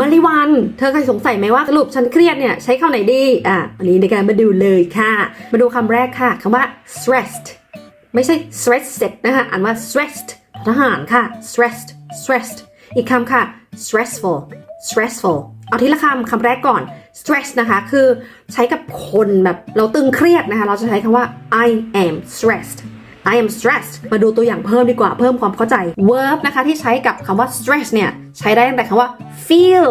มาริวัน เธอเคยสงสัยไหมว่าสรุปฉันเครียดเนี่ยใช้คำไหนดีอะวันนี้ในการมาดูเลยค่ะ มาดูคำแรกค่ะคำว่า stressed ไม่ใช่ stressed นะคะอ่านว่า stressed ทหารค่ะ stressed stressed อีกคำค่ะ stressful stressful เอาทีละคำคำแรกก่อน stress นะคะ คือใช้กับคนแบบเราตึงเครียดนะคะ เราจะใช้คำว่า I am stressed I am stressed มาดูตัวอย่างเพิ่มดีกว่าเพิ่มความเข้าใจ verb นะคะที่ใช้กับคำว่า stress เนี่ย ใช้ได้ตั้งแต่คำว่า feel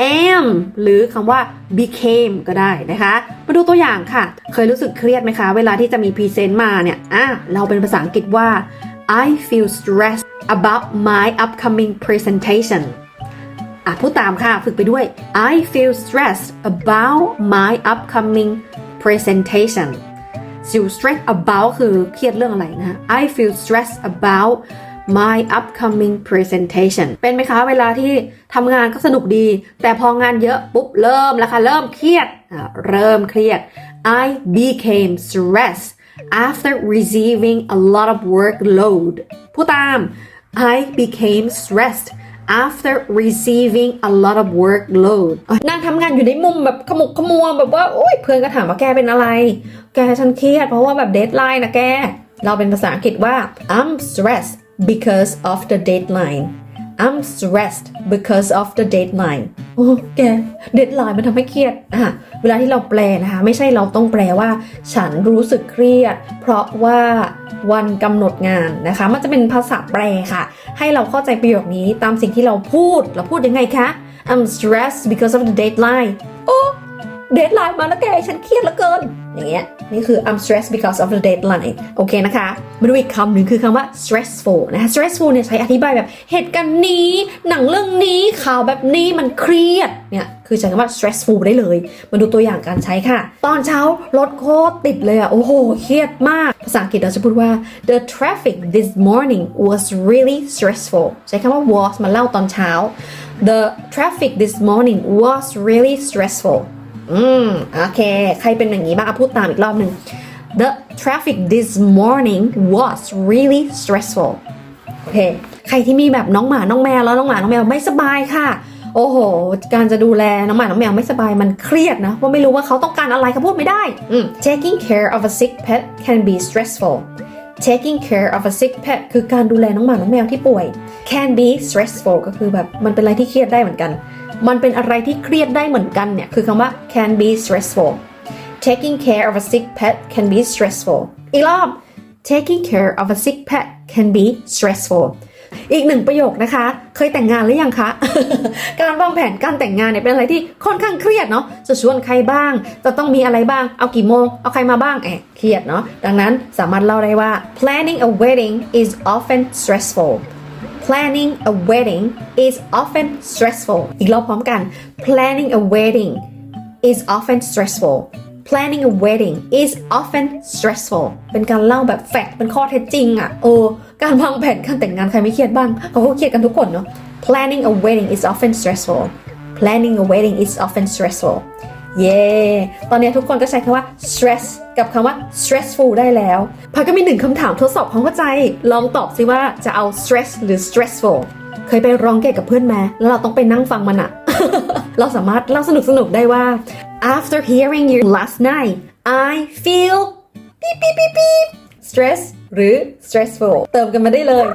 am หรือคำว่า became ก็ได้นะคะ มาดูตัวอย่างค่ะ เคยรู้สึกเครียดไหมคะ เวลาที่จะมีพรีเซนต์มาเนี่ย อะ เราเป็นภาษาอังกฤษว่า I feel stressed about my upcoming presentation อะพูดตามค่ะ ฝึกไปด้วย I feel stressed about my upcoming presentation สิว stress about คือเครียดเรื่องอะไรนะ I feel stressed about my upcoming presentation เป็นไหมคะเวลาที่ทำงานก็สนุกดี แต่พองานเยอะปุ๊บเริ่มแล้วค่ะ เริ่มเครียดอะเริ่มเครียด I became stressed after receiving a lot of workload พูดตาม I became stressed after receiving a lot of workload นั่งทำงานอยู่ในมุมแบบขมุกขมัวแบบว่าโอ้ยเพื่อนก็ถามว่าแกเป็นอะไร แกฉันเครียดเพราะว่าแบบเดทไลน์นะแก เราเป็นภาษาอังกฤษว่า I'm stressed because of the deadline I'm stressed because of the deadline โอ้แกเดทไลน์มันทำให้เครียดอะเวลาที่เราแปลนะคะ ไม่ใช่เราต้องแปลว่า ฉันรู้สึกเครียด เพราะว่าวันกำหนดงานนะคะ มันจะเป็นภาษาแปลค่ะ ให้เราเข้าใจประโยคนี้ตามสิ่งที่เราพูด เราพูดยังไงคะ I'm stressed because of the deadline โอ้เดทไลน์มาแล้วแก ฉันเครียดเหลือเกิน อย่างเงี้ย นี่คือ I'm stressed because of the deadline โอเคนะคะ มาดูอีกคำหนึ่งคือคำว่า stressful นะคะ stressful เนี่ยใช้อธิบายแบบเหตุการณ์นี้ หนังเรื่องนี้ ข่าวแบบนี้มันเครียด เนี่ยคือใช้คำว่า stressful ได้เลย มาดูตัวอย่างการใช้ค่ะ ตอนเช้ารถโคตรติดเลยอะโอ้โห เครียดมาก ภาษาอังกฤษเราจะพูดว่า the traffic this morning was really stressful ใช้คำว่า was มาเล่าตอนเช้า the traffic this morning was really stressful อืม โอเค ใครเป็นอย่างนี้บ้างพูดตามอีกรอบหนึ่ง The traffic this morning was really stressful โอเค ใครที่มีแบบน้องหมา น้องแมว แล้วน้องหมา น้องแมวไม่สบายค่ะ โอ้โห การจะดูแลน้องหมา น้องแมวไม่สบายมันเครียดนะ ว่าไม่รู้ว่าเขาต้องการอะไรเขาพูดไม่ได้ Taking care of a sick pet can be stressful taking care of a sick pet คือการดูแลน้องหมา น้องแมวที่ป่วย can be stressful ก็คือแบบมันเป็นอะไรที่เครียดได้เหมือนกัน มันเป็นอะไรที่เครียดได้เหมือนกันเนี่ยคือคำว่า can be stressful taking care of a sick pet can be stressful อีกรอบ taking care of a sick pet can be stressful อีกหนึ่งประโยคนะคะ เคยแต่งงานหรือยังคะ การวางแผนการแต่งงานเนี่ยเป็นอะไรที่ค่อนข้างเครียดเนาะ จะชวนใครบ้าง จะต้องมีอะไรบ้าง เอากี่โมง เอาใครมาบ้างแอบเครียดเนาะ ดังนั้นสามารถเล่าได้ว่า planning a wedding is often stressful planning a wedding is often stressful อีกรอบพร้อมกัน planning a wedding is often stressful planning a wedding is often stressful เป็นการเล่าแบบแฟกต์เป็นข้อเท็จจริงอะ่ะ โอ้ การวางแผนการแต่งงานใครไม่เครียดบ้าง เขาก็เครียดกันทุกคนเนาะ planning a wedding is often stressful planning a wedding is often stressful เย้ตอนนี้ทุกคนก็ใช้คำว่า stress กับคำว่า stressful ได้แล้วพายก็มีหนึ่งคำถามทดสอบความเข้าใจ ลองตอบสิว่าจะเอา stress หรือ stressful เคยไปร้องเกะกับเพื่อนไหมแล้วเราต้องไปนั่งฟังมันอะเราสามารถเล่าสนุกสนุกได้ว่า after hearing you last night I feel ปี๊บปี๊บปี๊ป stress หรือ stressful เติมกันมาได้เลย